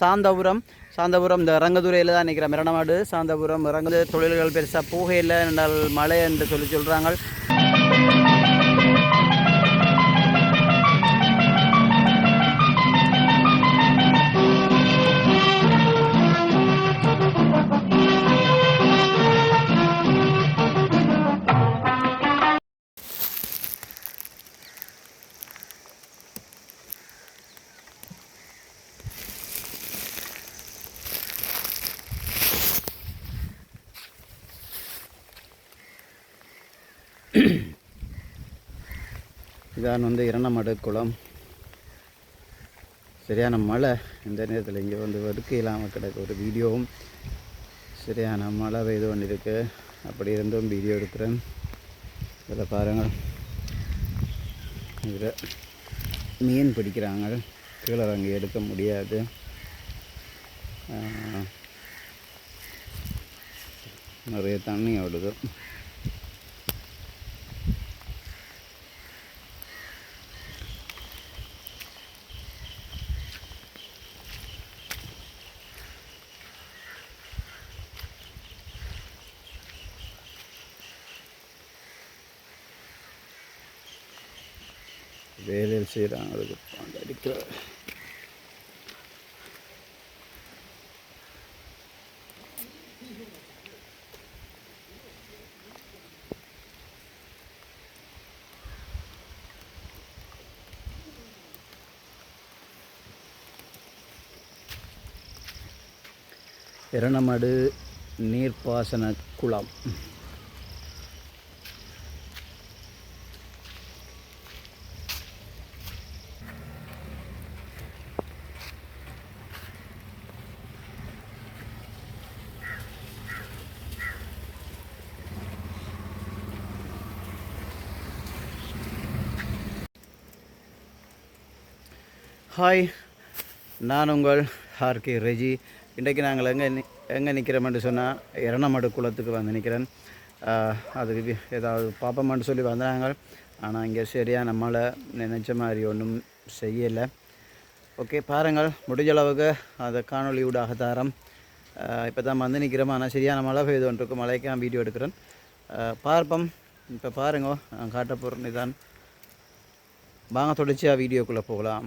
சாந்தபுரம். சாந்தபுரம் இந்த ரங்கதுரையில் தான் நிற்கிற மிரணமாடு. சாந்தபுரம் ரங்க தொழில்கள் பெருசாக போகையில் என்றால் மழை என்று சொல்லி சொல்கிறாங்க இதான் வந்து இரணமடு குளம். சரியான மழை இந்த நேரத்தில் இங்கே வந்து வெடுக்க இல்லாமல் கிடக்கு ஒரு வீடியோவும். சரியான மழை பெய்து கொண்டிருக்கு அப்படி இருந்தும் வீடியோ எடுக்கிறேன். இதில் பாருங்கள். இதில் மீன் பிடிக்கிறாங்க. கீழே அங்கே எடுக்க முடியாது. நிறைய தண்ணி ஓடுது. வேலையில் செய்கிறாங்க அதுக்கு பாண்டு அடிக்கிற இரணமடு நீர்ப்பாசன குளம். ஹாய் நான் உங்கள் ஆர்கே ரெஜி இன்றைக்கு நாங்கள் எங்கே எங்கே நிற்கிறோம்னு சொன்னால் இரணமடு குளத்துக்கு வந்து நிற்கிறேன் அதுக்கு ஏதாவது பார்ப்போம்னு சொல்லி வந்தாங்க. ஆனால் இங்கே சரியான மழை நினச்ச மாதிரி ஒன்றும் செய்யலை. ஓகே பாருங்கள் முடிஞ்ச அளவுக்கு அதை காணொளி ஊடாக தாரம். இப்போ தான் வந்து நிற்கிறோம் ஆனால் சரியான மழை பெய்து ஒன்றுக்கு மழைக்கு நான் வீடியோ எடுக்கிறேன். பார்ப்போம். இப்போ பாருங்க நான் காட்ட போகிறேன் இதான் வாங்க தொடர்ச்சியாக வீடியோக்குள்ளே போகலாம்.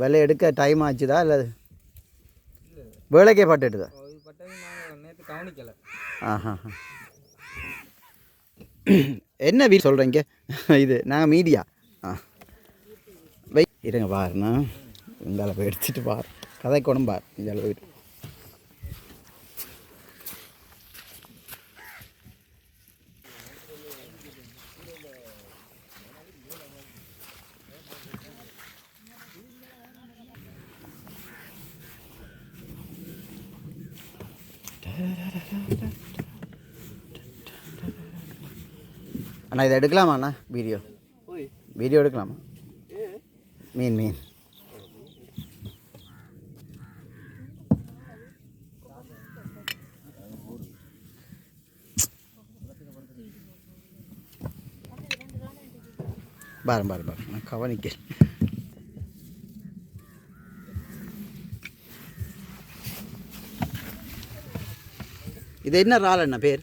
விலை எடுக்க டைம் ஆச்சுதா இல்லை வேலைக்கே பட்டுட்டுதா? கவனிக்கலை. ஆஹா. என்ன வீ சொல்கிறீங்க இது நாங்கள் மீடியா. ஆ. வை இருங்க பாருண்ணா. இந்தால போய் எடுத்துட்டு பார் கதை கொடும் பார் இந்தால போயிட்டு அண்ணா இதை எடுக்கலாமா அண்ணா வீடியோ வீடியோ எடுக்கலாமா? மீன் மீன். பாரு பாரு பாரு நான் கவனிக்கிறேன் இது என்ன இறால் என்ன பேர்?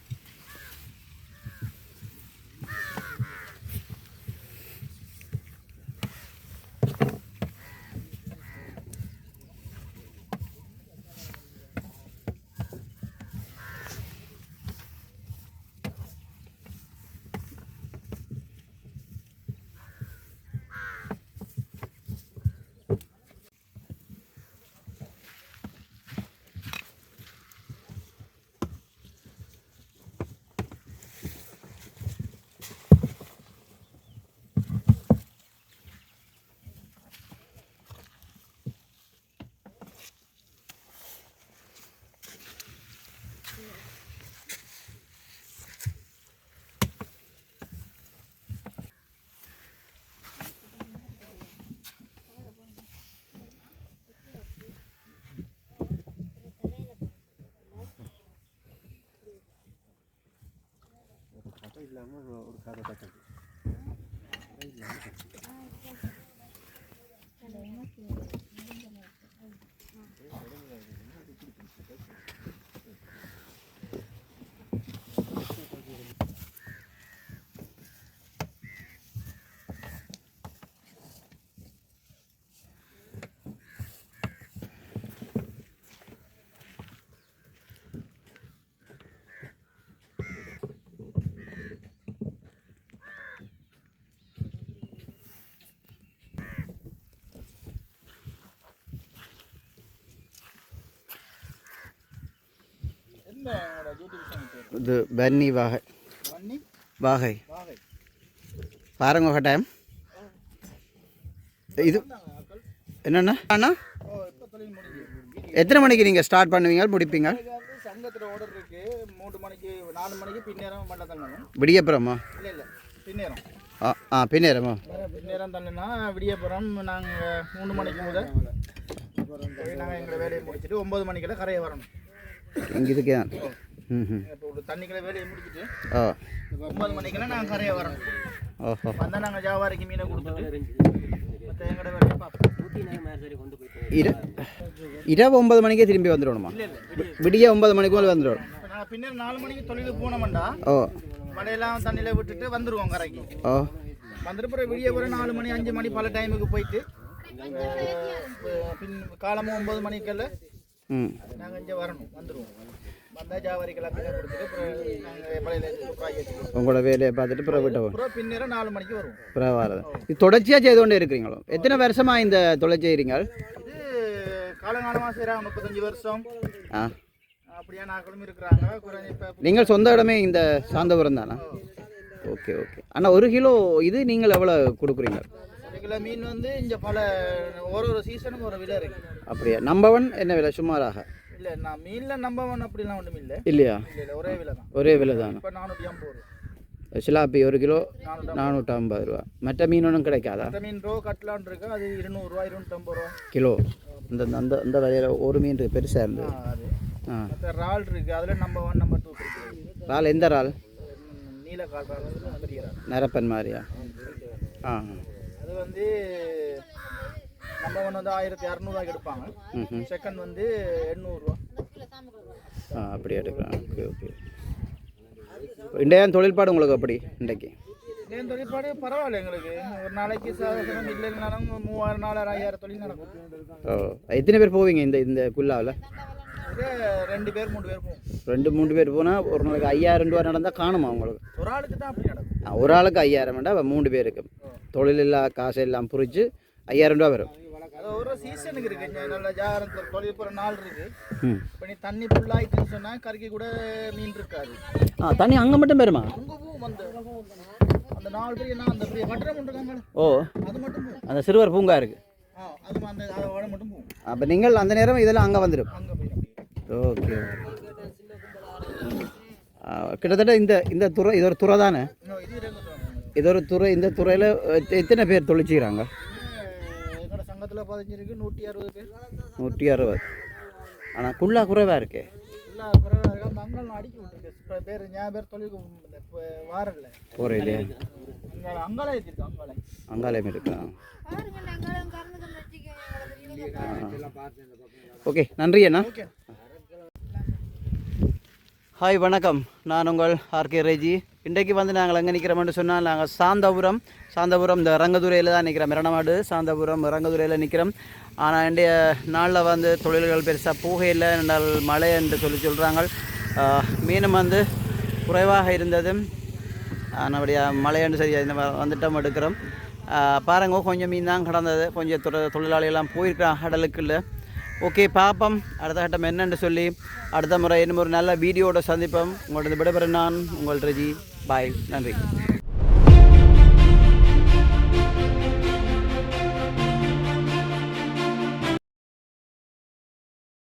என்ன உங்களோட யூடியூப் சேனல் பேர் இது பன்னி வாகை. வாகை. பாருங்க ஒரு டைம் இது என்னண்ணா? அண்ணா? எத்தனை மணிக்கு நீங்கள் ஸ்டார்ட் பண்ணுவீங்க? முடிப்பீங்க? சங்கத்தில் ஆர்டர் இருக்கு. மூணு மணிக்கு நாலு மணிக்கு பின்னேரம் பண்ண விடியப்புறமா? இல்லை இல்லை. பின்னேரம். ஆ ஆ பின்னேரமா? பின்னேரம் தள்ளுனா விடியப்புறம் நாங்கள் மூணு மணிக்கு முதல். நாங்கள் எங்களை வேலையை முடிச்சுட்டு ஒம்பது மணிக்கெல்லாம் கரையை வரணும். இதுக்கே தான் ம் ம். இப்போ ஒரு தண்ணிக்குள்ள வேலையை முடிச்சுட்டு ஓ ஒம்பது மணிக்கெல்லாம் நாங்கள் கரையை வரணும் ஓஹோ. வந்தால் நாங்கள் ஜாவாரிக்கு மீனை கொடுத்துட்டு மற்ற எங்களோட வேலையை பார்ப்போம். இர இரவு ஒன்பது மணிக்கே திரும்பி வந்துடணுமா? விடிய ஒன்பது மணிக்கு மேலே பின்னர் நாலு மணிக்கு தொழிலுக்கு போனோம்டா. ஓ. வலையெல்லாம் தண்ணியில் விட்டுட்டு வந்துடுவோம் கரைக்கு. ஓ. வந்துட்டு விடிய பிறகு நாலு மணி அஞ்சு மணி பல டைமுக்கு போயிட்டு பின் காலமும் ஒம்பது மணிக்கெல்லாம் நாங்கள் இங்கே வரணும். வந்துடுவோம் வந்தால் கொடுத்துட்டு அப்புறம் நாங்கள் உங்களோட வேலையை பார்த்துட்டு பிறகு விட்ட அப்புறம் பின்னேரம் நாலு மணிக்கு பிறகு வரது இது தொடர்ச்சியாக செய்து கொண்டே இருக்கிறீங்களோ? எத்தனை வருஷமாக இந்த தொலை செய்கிறீங்க இது காலங்காலமாக செய்கிறாங்க முப்பத்தஞ்சு வருஷம். ஆ. அப்படியே நாங்களும் இருக்கிறாங்க. நீங்கள் சொந்த இடமே இந்த சாந்தபுரம் தானா? Okay okay. அண்ணா ஒரு கிலோ இது நீங்கள் எவ்வளோ கொடுக்குறீங்க? கிலோ மீன் வந்து இங்கே பல ஒரு ஒரு சீசனுக்கு ஒரு விலை இருக்கு. அப்படியா? நம்பவன் என்ன விலை? சுமாராக இல்லை நான் மீனில் நம்ப ஒன்று அப்படிலாம் ஒன்றும் இல்லை இல்லையா? இல்லை ஒரே விலை தான். ஒரே விலை தானா. இப்போ நானூற்றி ஐம்பது ரூபா. சிலாப்பி ஒரு கிலோ நானூற்றி ஐம்பது. ரூபா. மற்ற மீன் ஒன்றும் கிடைக்காதா? மற்ற மீன் ரோ கட்லான் இருக்கு அது இருநூறுவா இருநூற்றம்பது ரூபா. கிலோ. இந்த அந்த அந்த விலையில் ஒரு மீன் இருக்கு, பெருசா இருந்தது ஆ, அது. ஆ. மற்ற இறால் இருக்கு அதில் நம்பர் ஒன் நம்பர் டூ இருக்கு. இறால் எந்த நீலக்கால் இறால் வந்து பெரிய இறால். நரப்பன் மாதிரியா? ஆ. அது வந்து நம்பர் ஒன் வந்து ஆயிரத்தி இரநூறுவாய்க்கு எடுப்பாங்க. செகண்ட் வந்து எண்ணூறுரூவா ஆ அப்படி எடுக்கலாம். Okay okay. இன்றைய தொழில்பாடு உங்களுக்கு அப்படி இன்றைக்கு? என் தொழிற்பாடு பரவாயில்ல எங்களுக்கு. ஒரு நாளைக்கு சாதாரண இல்லைனாலும் மூவாயிரம் நாலாயிரம் ஐயாயிரம் தொழில் நடக்கும். எத்தனை பேர் போவீங்க இந்த இந்த குல்லாவில்? ரெண்டு பேர் மூணு பேர் போகும் ரெண்டு மூணு பேர் போனால் ஒரு நாளைக்கு ஐயாயிரம் ரூபா நடந்தால் காணுமா உங்களுக்கு? ஒரு ஆளுக்கு தான் அப்படி நடக்கும். ஒரு ஆளுக்கு ஐயாயிரம் வேண்டாம் அப்ப மூணு பேருக்கு. தொழில் இல்லா காசு எல்லாம் புரிச்சு ஐயாயிரம் ரூபா வரும். அது ஒரு சீசனுக்கு இருக்கு. நல்ல ஜாரம் தொழில் போகிற நாள் இருக்கு. இப்போ நீ தண்ணி ஃபுல்லாகிட்டுன்னு சொன்னால் கறிக்கு கூட மீன் இருக்காது. ஆ தண்ணி அங்கே மட்டும் வருமா அங்கே போகும் அந்த அந்த நாலு பெரிய நான் அந்த கட்டடம் ஒன்று ஓ. அது மட்டும் அந்த சிறுவர் பூங்கா இருக்குது ஆ அது அந்த அதோட மட்டும் போகும். அப்போ நீங்கள் அந்த நேரம் இதெல்லாம் அங்கே வந்துடும் ஓகே. கிட்டத்தட்ட இந்த இந்த துறை இது ஒரு துறை தானே? இது ஒரு துறை இந்த துறையில் எத்தனை பேர் தொழில் செய்கிறாங்க எங்களோட சங்கத்தில் பதினஞ்சிருக்கு நூற்றி அறுபது. பேர் நூற்றி அறுபது ஆனால் குள்ளா குறைவாக இருக்கே? எல்லா குறைவாக இருக்கா? மங்கள் அடிக்க விட்டுருக்கு பேர் ஞாபகம் பேர் தொழில் வாரல்ல போகிற இல்லையா இங்கே அங்காலே ஏற்றிருக்கு அங்காலே அங்காலயம் இருக்கா கொண்டு வச்சுக்கோங்க ஓகே நன்றி அண்ணா. ஓகே ஹாய் வணக்கம். நான் உங்கள் ஆர்கே ரேஜி. இன்றைக்கு வந்து நாங்கள் எங்கே நிற்கிறோம்னு சொன்னால் நாங்கள் சாந்தபுரம். சாந்தபுரம் இந்த ரங்கதுரையில் தான் நிற்கிறோம். மிரணமாடு சாந்தபுரம் ரங்கதுரையில் நிற்கிறோம். ஆனால் இன்றைய நாளில் வந்து தொழில்கள் பெருசாக போகையில் என்றால் மழை என்று சொல்லி சொல்கிறாங்க மீனும் வந்து குறைவாக இருந்தது. நல்லபடியாக மழைன்னு சரி இந்த வந்துட்டோம் எடுக்கிறோம். பாருங்க கொஞ்சம் மீன் தான் கடந்தது. கொஞ்சம் தொழில் தொழிலாளிகள்லாம் போயிருக்கிறான் கடலுக்குள்ள. ஓகே பாப்பம். அடுத்த கட்டம் என்னன்னு சொல்லி அடுத்த முறை இன்னும் ஒரு நல்ல வீடியோட சந்திப்போம். உங்களோட விடைபெற நான் உங்கள் ரஜி. பாய் நன்றி.